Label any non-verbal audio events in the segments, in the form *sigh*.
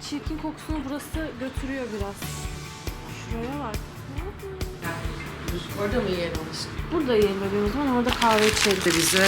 çirkin kokusunu burası götürüyor biraz. Şuraya bak. Orada mı yiyelim? Burada yiyelim o zaman orada kahve içelim. Bize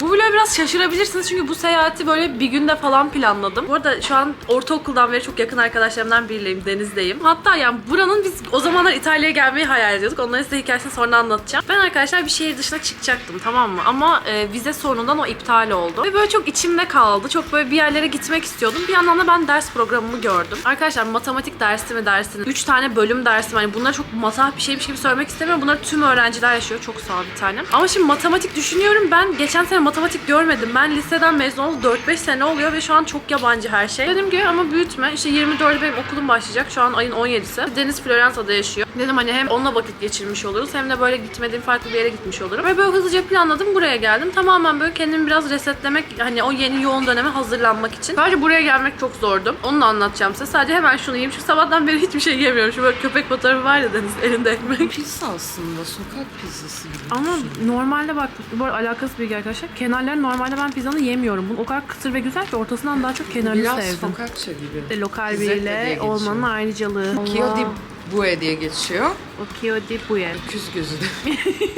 Bu vloga biraz şaşırabilirsiniz çünkü bu seyahati böyle bir günde falan planladım. Bu arada şu an ortaokuldan beri çok yakın arkadaşlarımdan biriyim, Deniz'deyim. Hatta yani buranın biz o zamanlar İtalya'ya gelmeyi hayal ediyorduk. Onların size hikayesini sonra anlatacağım. Ben arkadaşlar bir şehir dışına çıkacaktım tamam mı? Ama e, vize sorunundan o iptal oldu. Ve böyle çok içimde kaldı. Çok böyle bir yerlere gitmek istiyordum. Bir yandan da ben ders programımı gördüm. Arkadaşlar matematik dersi mi dersiniz? 3 tane bölüm dersi mi? Hani bunları çok matah bir şeymiş gibi söylemek istemiyorum. Bunları tüm öğrenciler yaşıyor. Çok sağ bir tanem. Ama şimdi matematik düşünüyorum. Ben geçen sene matematik görmedim. Ben liseden mezun oldu 4-5 sene oluyor ve şu an çok yabancı her şey. Dedim ki ama büyütme. İşte 24'ü benim okulum başlayacak. Şu an ayın 17'si. Deniz Floransa'da yaşıyor. Dedim hani hem onunla vakit geçirmiş oluruz hem de böyle gitmediğim farklı bir yere gitmiş olurum. Ve böyle hızlıca planladım. Buraya geldim. Tamamen böyle kendimi biraz resetlemek hani o yeni yoğun döneme hazırlanmak için. Sadece buraya gelmek çok zordu. Onu da anlatacağım size. Sadece hemen şunu yiyeyim. Şu sabahtan beri hiçbir şey yemiyorum. Şu böyle köpek fotoğrafı var ya Deniz elinde ekmek. pizza aslında sokak pizzası gibi. Ama normalde bak bu arada alakası bilgi arkadaşlar. Kenarları normalde ben pizzanı yemiyorum. Bunun o kadar kıtır ve güzel ki ortasından daha çok kenarını Biraz sevdim. sokakça gibi. İşte lokal Pizzetta diye biriyle olmanın ayrıcalığı. Kio di Bue diye geçiyor. O Kio di Bue. Küz gözü de.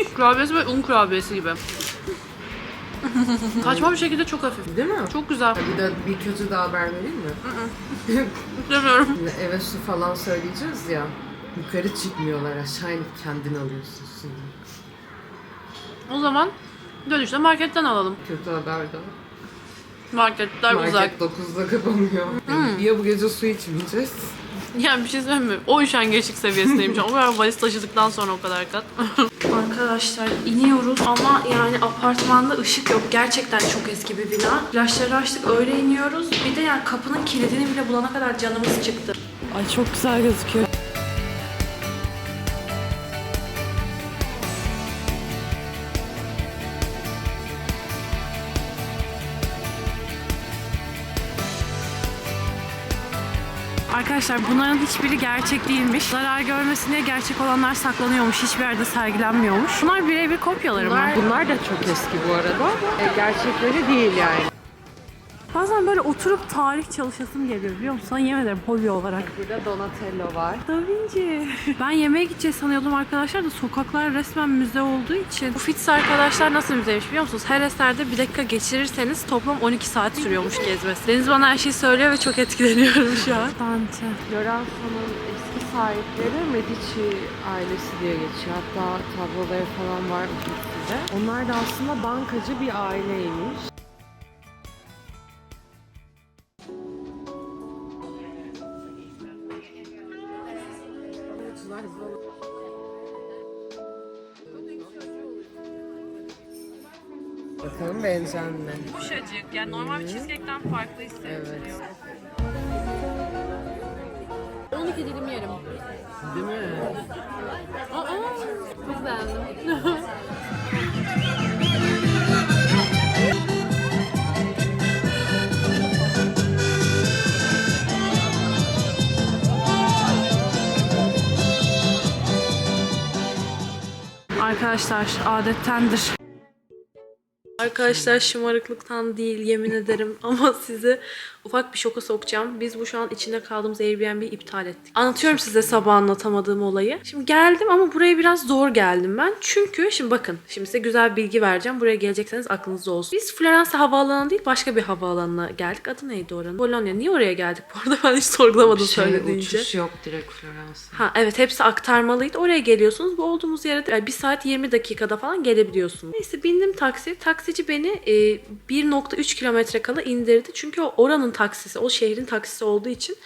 *laughs* Kurabiyesi böyle un kurabiyesi gibi. *laughs* Saçma bir şekilde çok hafif. Değil mi? Çok güzel. Bir de bir kötü de haber vereyim mi? *laughs* Demiyorum. Şimdi eve su falan söyleyeceğiz ya. Yukarı çıkmıyorlar aşağı inip kendin alıyorsun suyu. O zaman dönüşte marketten alalım. Kötü haber de. Marketler uzak. Market 9'da kapanıyor. Ya bu gece su içmeyeceğiz. Yani bir şey söyleyeyim mi? O üşengeçlik seviyesindeyim şu *laughs* an. O kadar valiz taşıdıktan sonra o kadar kat. *laughs* Arkadaşlar iniyoruz ama yani apartmanda ışık yok. Gerçekten çok eski bir bina. Flaşları açtık öyle iniyoruz. Bir de yani kapının kilidini bile bulana kadar canımız çıktı. Ay çok güzel gözüküyor. Arkadaşlar bunların hiçbiri gerçek değilmiş. Zarar görmesin diye gerçek olanlar saklanıyormuş. Hiçbir yerde sergilenmiyormuş. Bunlar birebir kopyaları mı? Bunlar, bunlar da çok eski bu arada e, gerçekleri değil yani. Bazen böyle oturup tarih çalışasım geliyor biliyor musun? Sana yemin ederim hobi olarak. Burada Donatello var. Da Vinci. Ben yemeğe gideceğiz sanıyordum arkadaşlar da sokaklar resmen müze olduğu için. Bu Fitz arkadaşlar nasıl müzeymiş biliyor musunuz? Her eserde bir dakika geçirirseniz toplam 12 saat sürüyormuş gezmesi. Deniz bana her şeyi söylüyor ve çok etkileniyorum şu an. Dante. Lorenzo'nun eski sahipleri Medici ailesi diye geçiyor. Hatta tabloları falan var ufukta. Onlar da aslında bankacı bir aileymiş. Yani normal bir cheesecake'ten farklı hissettiriyor. 12 dilim yerim. Değil mi? Aa, çok beğendim. Arkadaşlar adettendir. Arkadaşlar şımarıklıktan değil yemin ederim. *laughs* Ama sizi ufak bir şoka sokacağım. Biz bu şu an içinde kaldığımız Airbnb'yi iptal ettik. Anlatıyorum size sabah anlatamadığım olayı. Şimdi geldim ama buraya biraz zor geldim ben. Çünkü şimdi bakın şimdi size güzel bir bilgi vereceğim. Buraya gelecekseniz aklınızda olsun. Biz Floransa havaalanı değil başka bir havaalanına geldik. Adı neydi oranın? Bologna. Niye oraya geldik bu arada *laughs* ben hiç sorgulamadım Şey, söylediğince. uçuş yok direkt Floransa. Ha evet hepsi aktarmalıydı. Oraya geliyorsunuz. Bu olduğumuz yere yani 1 saat 20 dakikada falan gelebiliyorsunuz. Neyse bindim taksi. Taksici beni e, 1.3 kilometre kala indirdi. Çünkü o oranın taksisi, o şehrin taksisi olduğu için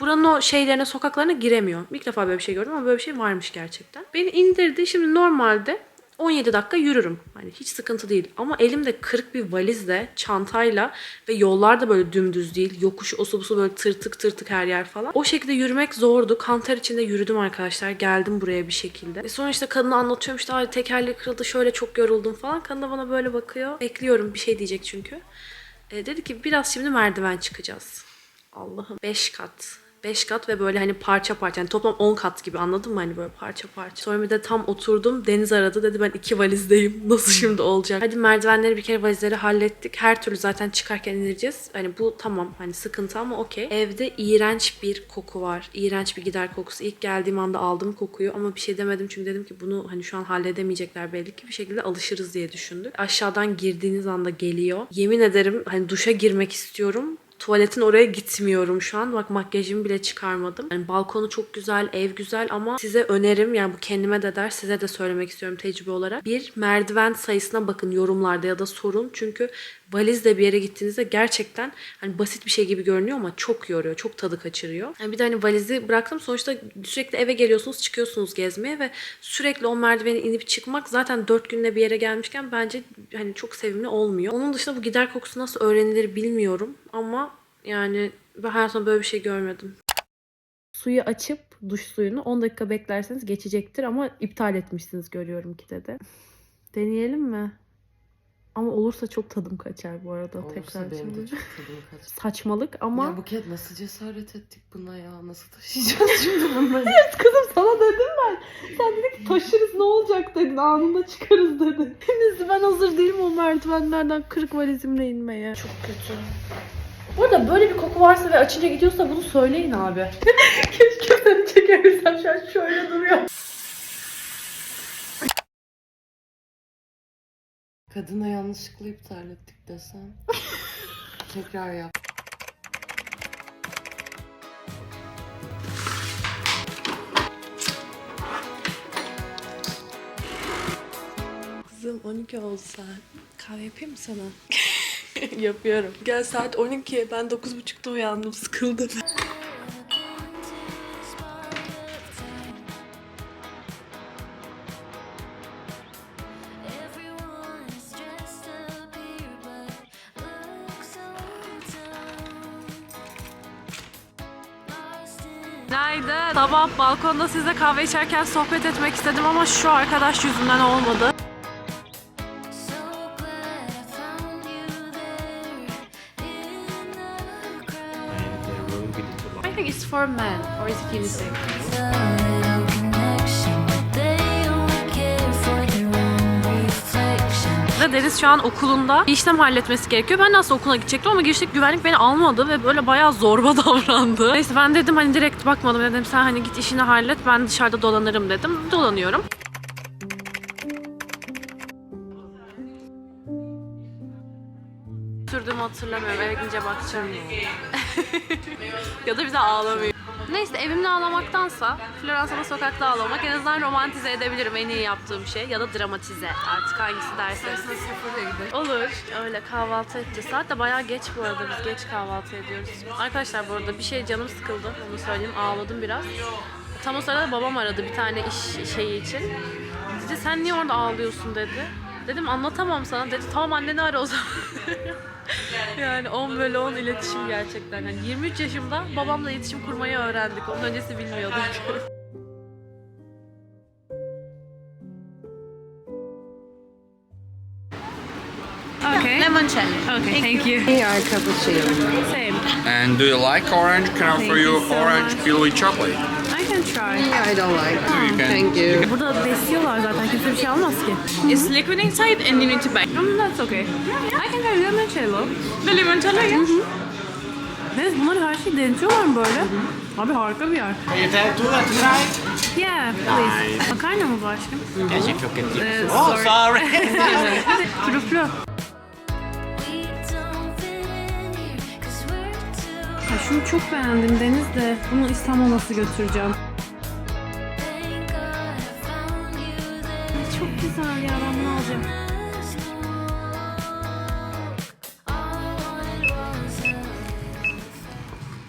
buranın o şeylerine, sokaklarına giremiyor. İlk defa böyle bir şey gördüm ama böyle bir şey varmış gerçekten. Beni indirdi. Şimdi normalde 17 dakika yürürüm. Hani hiç sıkıntı değil. Ama elimde kırık bir valizle, çantayla ve yollar da böyle dümdüz değil. Yokuş, osu busu böyle tırtık tırtık her yer falan. O şekilde yürümek zordu. Kanter içinde yürüdüm arkadaşlar. Geldim buraya bir şekilde. E sonra işte kadına anlatıyorum işte "Ay, tekerlek kırıldı şöyle çok yoruldum falan. Kadın da bana böyle bakıyor. Bekliyorum bir şey diyecek çünkü. E, dedi ki biraz şimdi merdiven çıkacağız. Allah'ım 5 kat 5 kat ve böyle hani parça parça yani toplam 10 kat gibi anladın mı hani böyle parça parça. Sonra bir de tam oturdum Deniz aradı dedi ben iki valizdeyim *laughs* nasıl şimdi olacak. Hadi merdivenleri bir kere valizleri hallettik. Her türlü zaten çıkarken indireceğiz. Hani bu tamam hani sıkıntı ama okey. Evde iğrenç bir koku var. İğrenç bir gider kokusu. İlk geldiğim anda aldım kokuyu ama bir şey demedim çünkü dedim ki bunu hani şu an halledemeyecekler belli ki bir şekilde alışırız diye düşündük. Aşağıdan girdiğiniz anda geliyor. Yemin ederim hani duşa girmek istiyorum. Tuvaletin oraya gitmiyorum şu an. Bak makyajımı bile çıkarmadım. Yani balkonu çok güzel, ev güzel ama size önerim yani bu kendime de der size de söylemek istiyorum tecrübe olarak. Bir merdiven sayısına bakın yorumlarda ya da sorun. Çünkü valizle bir yere gittiğinizde gerçekten hani basit bir şey gibi görünüyor ama çok yoruyor, çok tadı kaçırıyor. Yani bir de hani valizi bıraktım sonuçta sürekli eve geliyorsunuz, çıkıyorsunuz gezmeye ve sürekli o merdiveni inip çıkmak zaten dört günde bir yere gelmişken bence hani çok sevimli olmuyor. Onun dışında bu gider kokusu nasıl öğrenilir bilmiyorum ama yani ben hayatımda böyle bir şey görmedim. Suyu açıp duş suyunu 10 dakika beklerseniz geçecektir ama iptal etmişsiniz görüyorum ki dedi. Deneyelim mi? Ama olursa çok tadım kaçar bu arada Olursa tekrar benim şimdi. de çok *laughs* tadım kaçtı. Saçmalık ama Ya Buket nasıl cesaret ettik buna ya? Nasıl taşıyacağız *laughs* şimdi bunları? kızım sana dedim ben. Sen dedin ki taşırız ne olacak dedin anında çıkarız dedin. *laughs* Henüz ben hazır değilim o merdivenlerden kırık valizimle inmeye. Çok kötü. Bu arada böyle bir koku varsa ve açınca gidiyorsa bunu söyleyin abi. Keşke seni çekebilsem şu an şöyle duruyor. Kadına yanlışlıkla iptal ettik desem. *laughs* Tekrar yap. Kızım 12 olsa kahve yapayım mı sana? *laughs* Yapıyorum. Gel saat 12. Ben 9.30'da uyandım. Sıkıldım. Sabah balkonda sizle kahve içerken sohbet etmek istedim ama şu arkadaş yüzünden olmadı. I think it's for men or is it unisex? Ve Deniz şu an okulunda bir işlem halletmesi gerekiyor. Ben aslında okula gidecektim ama girişteki güvenlik beni almadı ve böyle bayağı zorba *laughs* davrandı. Neyse ben dedim hani direkt bakmadım dedim sen hani git işini hallet ben dışarıda dolanırım dedim. Dolanıyorum. Sürdüğümü hatırlamıyorum. Eve gidince bakacağım. *laughs* ya da bir de ağlamıyor. Neyse evimde ağlamaktansa Floransa'da sokakta ağlamak en azından romantize edebilirim en iyi yaptığım şey ya da dramatize artık hangisi derseniz. Olur. Öyle kahvaltı edeceğiz. Saat de bayağı geç bu arada. Biz geç kahvaltı ediyoruz. Arkadaşlar bu arada bir şey canım sıkıldı. Onu söyleyeyim. Ağladım biraz. Tam o sırada babam aradı bir tane iş şeyi için. Dedi sen niye orada ağlıyorsun dedi. Dedim anlatamam sana. Dedi tamam anneni ara o zaman. *laughs* yani 10 bölü 10 iletişim gerçekten. Yani 23 yaşımda babamla iletişim kurmayı öğrendik. Onun öncesi bilmiyorduk. okay. Limoncello. Okay, thank you. İyi arkadaşıyım. Same. And do you like orange? Can I offer you you so orange much. peely chocolate? I can try. I don't like. You can- Thank you. Burada besliyorlar zaten. Kimse bir şey almaz ki. It's liquid inside and you need to buy. Mm, that's okay. I can try limoncello. The limoncello, yeah? Deniz bunları her şeyi denetiyorlar mı böyle? Abi harika bir yer. You take two and try? Yeah, please. Makarna mı bu aşkım? You cook it. Ee, Oh, sorry. *laughs* Trüflü. Şunu çok beğendim Deniz de. Bunu İstanbul'a nasıl götüreceğim? Çok güzel ya ben bunu alacağım.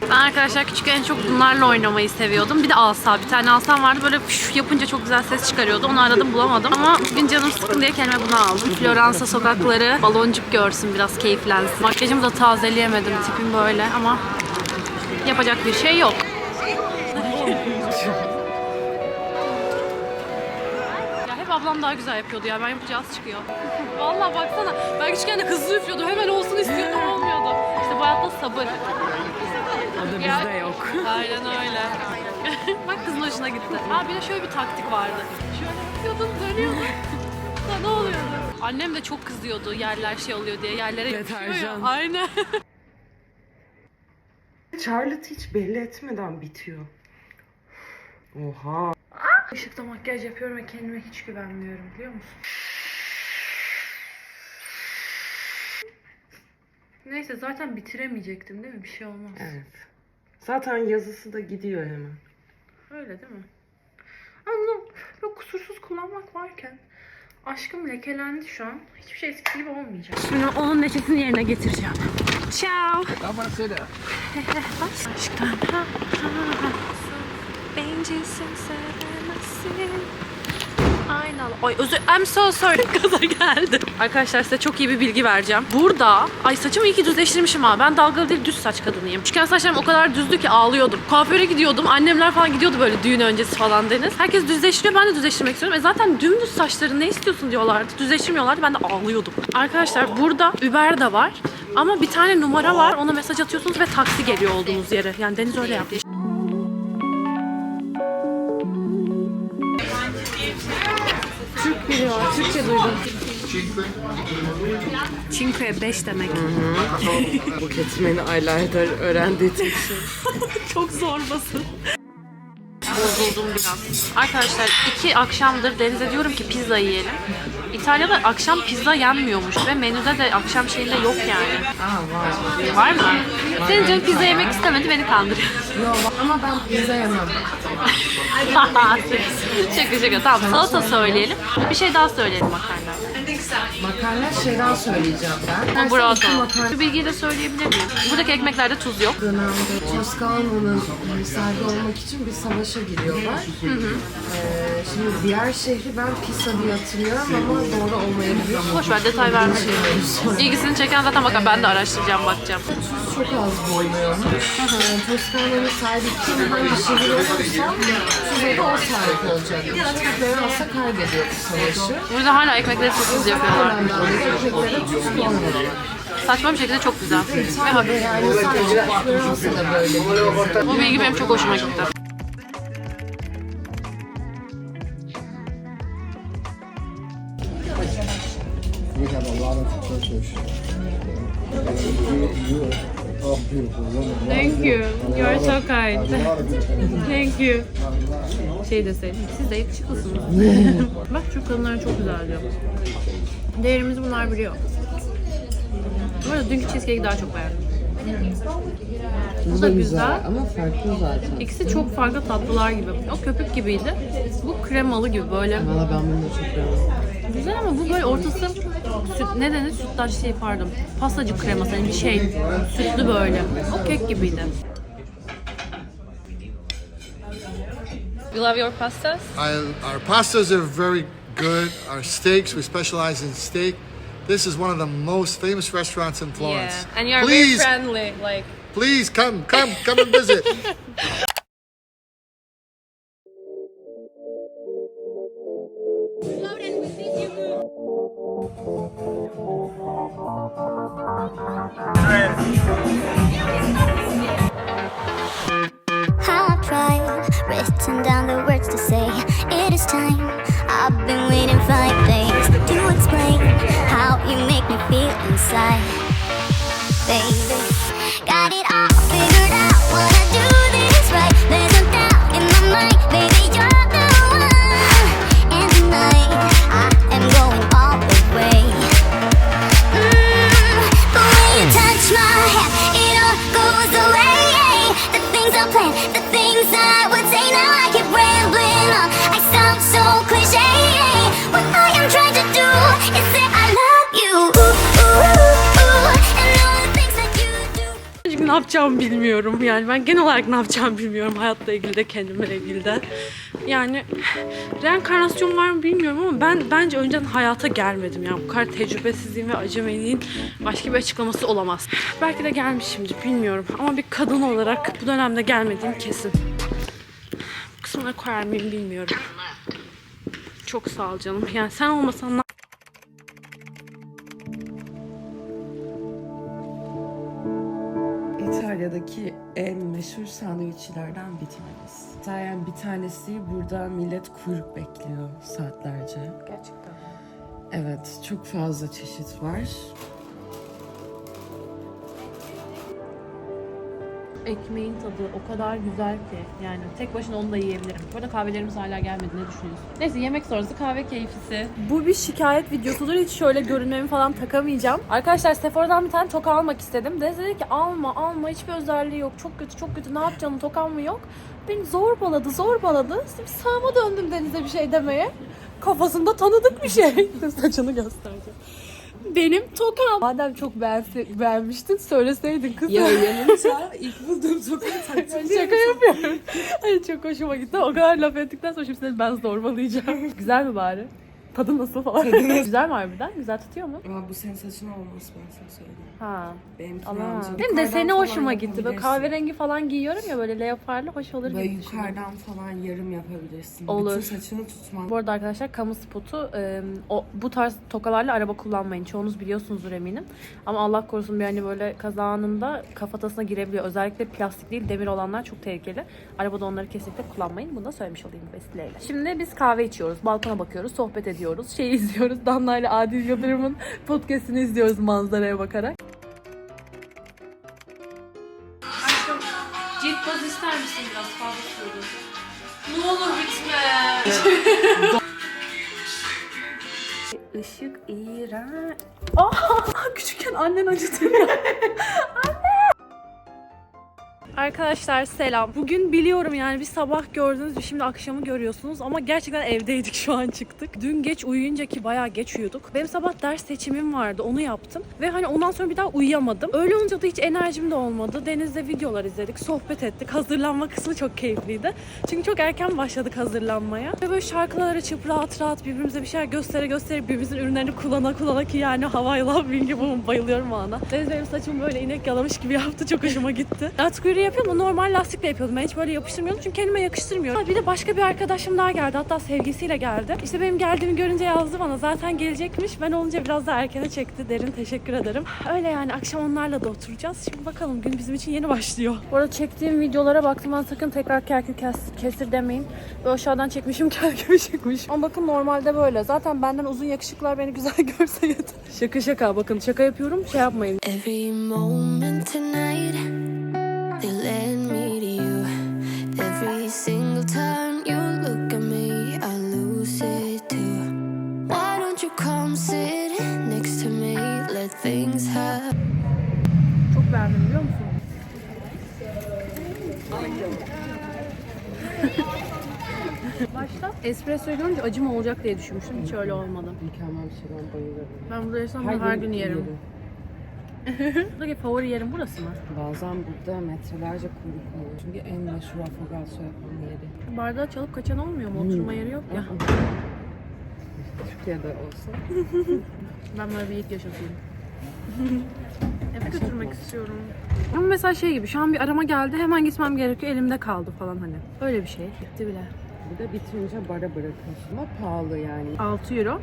Ben arkadaşlar küçükken çok bunlarla oynamayı seviyordum. Bir de asa, bir tane asam vardı. Böyle püf yapınca çok güzel ses çıkarıyordu. Onu aradım bulamadım. Ama bugün canım sıkkın diye kendime bunu aldım. Floransa sokakları baloncuk görsün biraz keyiflensin. Makyajımı da tazeleyemedim tipim böyle ama yapacak bir şey yok. Ya hep ablam daha güzel yapıyordu ya. Ben yapınca az çıkıyor. Vallahi baksana. Ben küçükken de hızlı üflüyordum. Hemen olsun istiyordum olmuyordu. İşte bu hayatta sabır. O da bizde yok. Aynen öyle. *laughs* Bak kızın hoşuna gitti. Ha bir de şöyle bir taktik vardı. Şöyle yapıyordum dönüyordum. Da ne oluyordu? Annem de çok kızıyordu yerler şey oluyor diye. Yerlere yapışıyor ya. Deterjan. Aynen. *laughs* Charlotte hiç belli etmeden bitiyor. Oha. Işıkta makyaj yapıyorum ve kendime hiç güvenmiyorum biliyor musun? Neyse zaten bitiremeyecektim değil mi? Bir şey olmaz. Evet. Zaten yazısı da gidiyor hemen. Öyle değil mi? Ama yok kusursuz kullanmak varken aşkım lekelendi şu an. Hiçbir şey eskisi gibi olmayacak. Şimdi onun neşesini yerine getireceğim. Ciao. Aşkım. Bencilsin sevemezsin. Aynen. Ay özür I'm so sorry. *laughs* Gaza geldi. Arkadaşlar size çok iyi bir bilgi vereceğim. Burada ay saçımı iyi ki düzleştirmişim ha. Ben dalgalı değil düz saç kadınıyım. Küçükken saçlarım o kadar düzdü ki ağlıyordum. Kuaföre gidiyordum. Annemler falan gidiyordu böyle düğün öncesi falan Deniz. Herkes düzleştiriyor. Ben de düzleştirmek istiyorum. E zaten dümdüz saçları ne istiyorsun diyorlardı. Düzleştirmiyorlardı. Ben de ağlıyordum. Arkadaşlar burada Uber de var. Ama bir tane numara var. Ona mesaj atıyorsunuz ve taksi geliyor olduğunuz yere. Yani Deniz öyle yapmış. Türk biri var. Türkçe duydum. Cinque 5 demek. Bu ketimeni aylardır öğrendiği şey. *laughs* Çok zorbası. Bozuldum biraz. Arkadaşlar iki akşamdır Deniz'e diyorum ki pizza yiyelim. İtalya'da akşam pizza yenmiyormuş ve menüde de akşam şeyinde yok yani. Aa var. Mı? Senin canın pizza yemek istemedi beni kandırıyor. Yok ama ben pizza yemem. *laughs* şaka şaka tamam salata söyleyelim. Bir şey daha söyleyelim makarna. Makarna şeyden söyleyeceğim ben. Burrata. Makarna Şu bilgiyi de söyleyebilir miyim? Buradaki ekmeklerde tuz yok. dönemde Toskana'nın sahibi olmak için bir savaşa giriyorlar. Ee, şimdi diğer şehri ben Pisa diye hatırlıyorum ama doğru olmayabilir. Boş ver detay verme. İlgisini çeken zaten bakın ben de araştıracağım bakacağım. Tuz çok az boyuyor. Ee, Toskana'nın sahibi kim hangi şehir olursa tuza da o sahip olacak. Floransa kaybediyor bu savaşı. Burada hala ekmekleri tuzsuz yapıyorlar. Saçma bir şekilde çok güzel. Ve hafif. Bu bilgi benim çok hoşuma gitti. We have a lot of. Thank you. You are so kind. Thank you. Şey deseydim, siz de yakışıklısınız. *laughs* Bak Türk kadınları çok güzel diyor. Değerimizi bunlar biliyor. Bu arada dünkü cheesecake'i daha çok beğendim. Bu da güzel. ama farklı zaten. İkisi çok farklı tatlılar gibi. O köpük gibiydi. Bu kremalı gibi böyle. Valla ben bunu da çok beğendim. Güzel ama bu böyle ortası süt, ne denir? Sütlaç şey pardon. Pastacı kreması hani bir şey. Sütlü böyle. O kek gibiydi. You love your pastas? I, our pastas are very good. Our steaks, we specialize in steak. This is one of the most famous restaurants in Florence. And you're please, very friendly. Like please come, come, come and visit. *laughs* me feel inside, baby. Got it all yapacağımı bilmiyorum. Yani ben genel olarak ne yapacağımı bilmiyorum hayatla ilgili de kendimle ilgili de. Yani reenkarnasyon var mı bilmiyorum ama ben bence önceden hayata gelmedim. Yani bu kadar tecrübesizliğin ve acemiliğin başka bir açıklaması olamaz. Belki de gelmişimdir bilmiyorum ama bir kadın olarak bu dönemde gelmediğim kesin. Bu kısmına koyar mıyım bilmiyorum. Çok sağ ol canım. Yani sen olmasan ne Buradaki en meşhur sandviçlerden bir tanesi. Yani bir tanesi burada millet kuyruk bekliyor saatlerce. Gerçekten. Evet, çok fazla çeşit var. Ekmeğin tadı o kadar güzel ki yani tek başına onu da yiyebilirim. Bu arada kahvelerimiz hala gelmedi ne düşünüyorsun? Neyse yemek sonrası kahve keyfisi. Bu bir şikayet videosudur hiç şöyle görünmemi falan takamayacağım. Arkadaşlar Sephora'dan bir tane toka almak istedim. Deniz dedi ki alma alma hiçbir özelliği yok çok kötü çok kötü ne yapacaksın tokan mı yok? Beni zorbaladı zorbaladı. Şimdi sağıma döndüm Deniz'e bir şey demeye. Kafasında tanıdık bir şey. *laughs* Saçını göstereceğim. Benim tokam. Madem çok beğense, beğenmiştin söyleseydin kızım. Ya *laughs* yanınca ilk bulduğum sokak taktım. Şaka yapıyorum. Ay çok hoşuma gitti. O kadar laf ettikten sonra şimdi seni ben zorbalayacağım. *laughs* Güzel mi bari? Tadı nasıl falan? Güzel mi harbiden? Güzel tutuyor mu? Ama bu senin saçın olmaz ben sana söyleyeyim. Ha. Benimki Ama benim de yukarıdan seni falan hoşuma gitti. Böyle yapabilirsin. kahverengi falan giyiyorum ya böyle leoparlı hoş olur Böyle gibi düşünüyorum. yukarıdan falan yarım yapabilirsin. Olur. Bütün saçını tutman. Bu arada arkadaşlar kamu spotu e, o, bu tarz tokalarla araba kullanmayın. Çoğunuz biliyorsunuzdur eminim. Ama Allah korusun bir hani böyle kaza anında kafatasına girebiliyor. Özellikle plastik değil demir olanlar çok tehlikeli. Arabada onları kesinlikle kullanmayın. Bunu da söylemiş olayım bu vesileyle. Şimdi biz kahve içiyoruz. Balkona bakıyoruz. Sohbet ediyoruz. Şey izliyoruz. Danla ile Adil Yıldırım'ın podcastini izliyoruz manzaraya bakarak. Cilt baz ister misin biraz fazla sürdü? Ne olur bitme. *laughs* Işık iğrenç. Aa, küçükken annen acıtıyor. *laughs* Arkadaşlar selam. Bugün biliyorum yani bir sabah gördünüz bir şimdi akşamı görüyorsunuz ama gerçekten evdeydik *laughs* şu an çıktık. Dün geç uyuyunca ki bayağı geç uyuduk. Benim sabah ders seçimim vardı onu yaptım ve hani ondan sonra bir daha uyuyamadım. Öyle olunca da hiç enerjim de olmadı. Deniz'de videolar izledik, sohbet ettik. Hazırlanma kısmı çok keyifliydi. Çünkü çok erken başladık hazırlanmaya. Ve böyle şarkılar açıp rahat rahat birbirimize bir şeyler göstere göstere birbirimizin ürünlerini kullana kullana ki yani havayla *laughs* gibi bayılıyorum ana. Deniz benim saçımı böyle inek yalamış gibi yaptı. Çok hoşuma gitti. Artık yapıyorum ama normal lastikle yapıyordum. Ben hiç böyle yapıştırmıyordum çünkü kendime yakıştırmıyorum. Bir de başka bir arkadaşım daha geldi. Hatta sevgisiyle geldi. İşte benim geldiğimi görünce yazdı bana. Zaten gelecekmiş. Ben olunca biraz daha erkene çekti. Derin teşekkür ederim. Öyle yani akşam onlarla da oturacağız. Şimdi bakalım gün bizim için yeni başlıyor. Bu arada çektiğim videolara baktım. Ben sakın tekrar kerkü kes, kesir demeyin. Ve aşağıdan çekmişim *laughs* kerkü çıkmış. Ama bakın normalde böyle. Zaten benden uzun yakışıklar beni güzel *laughs* görse yeter. Şaka şaka bakın şaka yapıyorum. Şey yapmayın. Every moment tonight, Başta espresso görünce acı mı olacak diye düşünmüştüm. Hiç öyle olmadı. Mükemmel bir şey ben bayılırım. Ben burada yaşasam her, her gün yerim. *laughs* Buradaki favori yerim burası mı? Bazen burada metrelerce kuyruk oluyor. Çünkü en meşhur affogato yapan yeri. Bardağı çalıp kaçan olmuyor mu? Oturma yeri yok ya. Türkiye'de olsa. *laughs* Ben böyle bir ilk yaşatayım. *laughs* Eve götürmek istiyorum. Ama mesela şey gibi şu an bir arama geldi hemen gitmem gerekiyor elimde kaldı falan hani. Öyle bir şey. Bitti bile. Bir de bitince bara bırakıyorsun. Ama pahalı yani. 6 euro.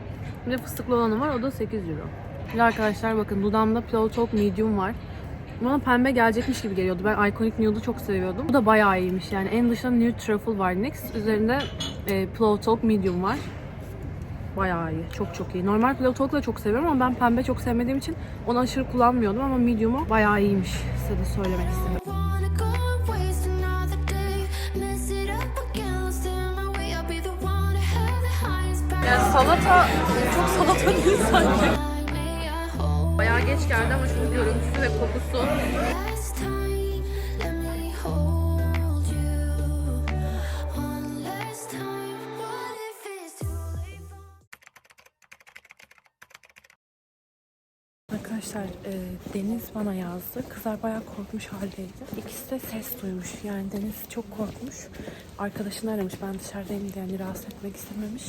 Bir de fıstıklı olanı var o da 8 euro. Bir arkadaşlar bakın dudağımda Pillow Talk Medium var. Bana pembe gelecekmiş gibi geliyordu. Ben Iconic Nude'u çok seviyordum. Bu da bayağı iyiymiş yani. En dışında Nude Truffle var NYX. Üzerinde e, Pillow Talk Medium var. Bayağı iyi. Çok çok iyi. Normal Pillow Talk'u da çok seviyorum ama ben pembe çok sevmediğim için onu aşırı kullanmıyordum ama Medium'u bayağı iyiymiş. Size de söylemek istedim. Yani salata çok salata değil sanki. Bayağı geç geldi ama şu görüntüsü ve kokusu Deniz bana yazdı. Kızlar bayağı korkmuş haldeydi. İkisi de ses duymuş. Yani Deniz çok korkmuş. Arkadaşını aramış. Ben dışarıdayım diye hani rahatsız etmek istememiş.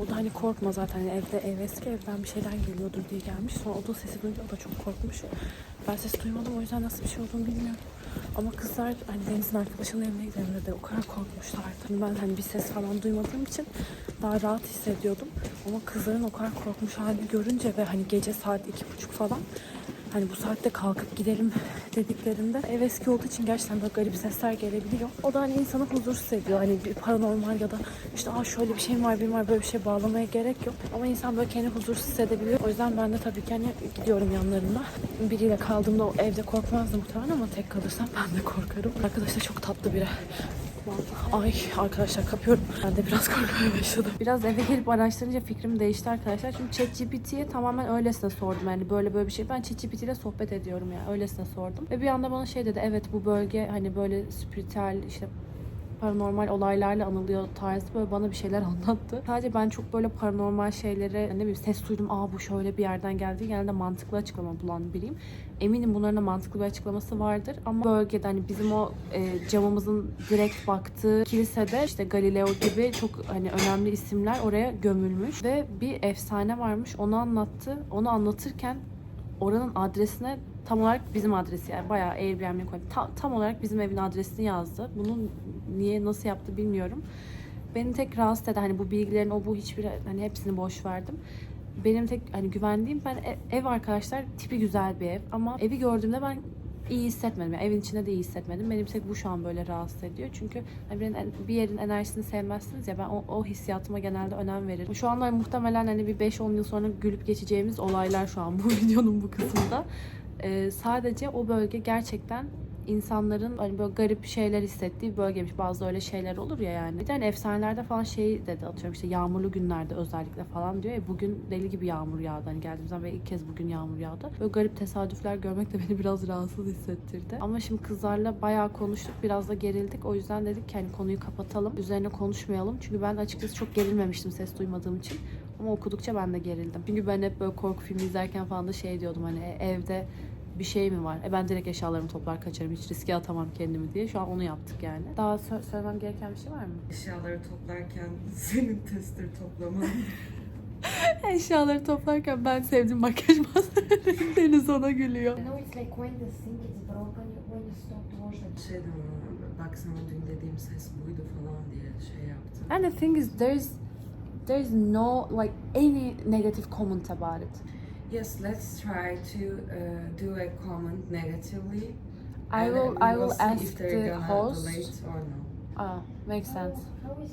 O da hani korkma zaten evde ev eski evden bir şeyden geliyordur diye gelmiş. Sonra o da sesi duyunca o da çok korkmuş. Ben ses duymadım o yüzden nasıl bir şey olduğunu bilmiyorum. Ama kızlar hani Deniz'in arkadaşının evine gidelim dedi. O kadar korkmuşlardı. Ben hani bir ses falan duymadığım için daha rahat hissediyordum. Ama kızların o kadar korkmuş halini görünce ve hani gece saat iki buçuk falan hani bu saatte kalkıp gidelim dediklerinde ev eski olduğu için gerçekten böyle garip sesler gelebiliyor. O da hani insanı huzursuz ediyor. Hani bir paranormal ya da işte Aa şöyle bir şey var, bir var böyle bir şey bağlamaya gerek yok. Ama insan böyle kendini huzursuz hissedebiliyor. O yüzden ben de tabii ki hani gidiyorum yanlarında. Biriyle kaldığımda o evde korkmazdım muhtemelen ama tek kalırsam ben de korkarım. Arkadaşlar çok tatlı biri. Ay arkadaşlar kapıyorum. Ben de biraz *laughs* korkmaya başladım. Biraz eve gelip araştırınca fikrim değişti arkadaşlar. Çünkü ChatGPT'ye tamamen öylesine sordum. Yani böyle böyle bir şey. Ben ChatGPT ile sohbet ediyorum ya. Öylesine sordum. Ve bir anda bana şey dedi. Evet bu bölge hani böyle spiritüel işte paranormal olaylarla anılıyor tarzı böyle bana bir şeyler *laughs* anlattı. Sadece ben çok böyle paranormal şeylere ne bileyim ses duydum. Aa bu şöyle bir yerden geldi. Genelde mantıklı açıklama bulan biriyim. Eminim bunların da mantıklı bir açıklaması vardır. Ama bölgede hani bizim o e, camımızın direkt baktığı kilisede işte Galileo gibi çok hani önemli isimler oraya gömülmüş. Ve bir efsane varmış. Onu anlattı. Onu anlatırken oranın adresine tam olarak bizim adresi yani bayağı Airbnb koydu. Ta- tam olarak bizim evin adresini yazdı. Bunu niye nasıl yaptı bilmiyorum. Beni tek rahatsız eden hani bu bilgilerin o bu hiçbir hani hepsini boş verdim. Benim tek hani güvendiğim ben e- ev arkadaşlar tipi güzel bir ev ama evi gördüğümde ben iyi hissetmedim. Yani evin içinde de iyi hissetmedim. Benim tek bu şu an böyle rahatsız ediyor. Çünkü hani bir, yerin enerjisini sevmezsiniz ya ben o, o hissiyatıma genelde önem veririm. Şu anda muhtemelen hani bir 5-10 yıl sonra gülüp geçeceğimiz olaylar şu an bu *laughs* videonun bu kısmında. Ee, sadece o bölge gerçekten insanların hani böyle garip şeyler hissettiği bir bölgeymiş. Bazı öyle şeyler olur ya yani. Bir tane efsanelerde falan şey dedi atıyorum işte yağmurlu günlerde özellikle falan diyor ya bugün deli gibi yağmur yağdı. Hani geldiğim zaman ve ilk kez bugün yağmur yağdı. Böyle garip tesadüfler görmek de beni *laughs* biraz rahatsız hissettirdi. Ama şimdi kızlarla bayağı konuştuk. Biraz da gerildik. O yüzden dedik ki hani konuyu kapatalım. Üzerine konuşmayalım. Çünkü ben açıkçası çok gerilmemiştim ses duymadığım için. Ama okudukça ben de gerildim. Çünkü ben hep böyle korku filmi izlerken falan da şey diyordum hani e, evde bir şey mi var? E ben direkt eşyalarımı toplar kaçarım. Hiç riske atamam kendimi diye. Şu an onu yaptık yani. Daha sö- söylemem gereken bir şey var mı? Eşyaları toplarken *laughs* senin tester toplaman. *laughs* Eşyaları toplarken ben sevdiğim makyaj malzemelerini *laughs* Deniz ona gülüyor. I know it's like when the sink is broken, you- when you stop to wash the şey de ona, bak sana dün dediğim ses buydu falan diye şey yaptı. And the thing is there's there's no like any negative comment about it. Yes, let's try to uh, do a comment negatively. I will I will ask the host. or no. Ah, makes sense. How is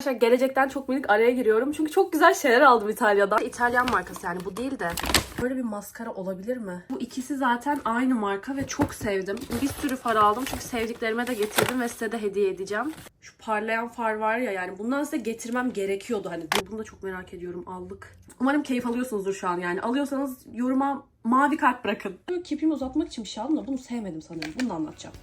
Arkadaşlar gelecekten çok minik araya giriyorum. Çünkü çok güzel şeyler aldım İtalya'da. İtalyan markası yani bu değil de. Böyle bir maskara olabilir mi? Bu ikisi zaten aynı marka ve çok sevdim. Bir sürü far aldım çünkü sevdiklerime de getirdim ve size de hediye edeceğim. Şu parlayan far var ya yani bundan size getirmem gerekiyordu. Hani bunu da çok merak ediyorum aldık. Umarım keyif alıyorsunuzdur şu an yani. Alıyorsanız yoruma mavi kalp bırakın. Kirpimi uzatmak için bir şey aldım da bunu sevmedim sanırım. Bunu da anlatacağım.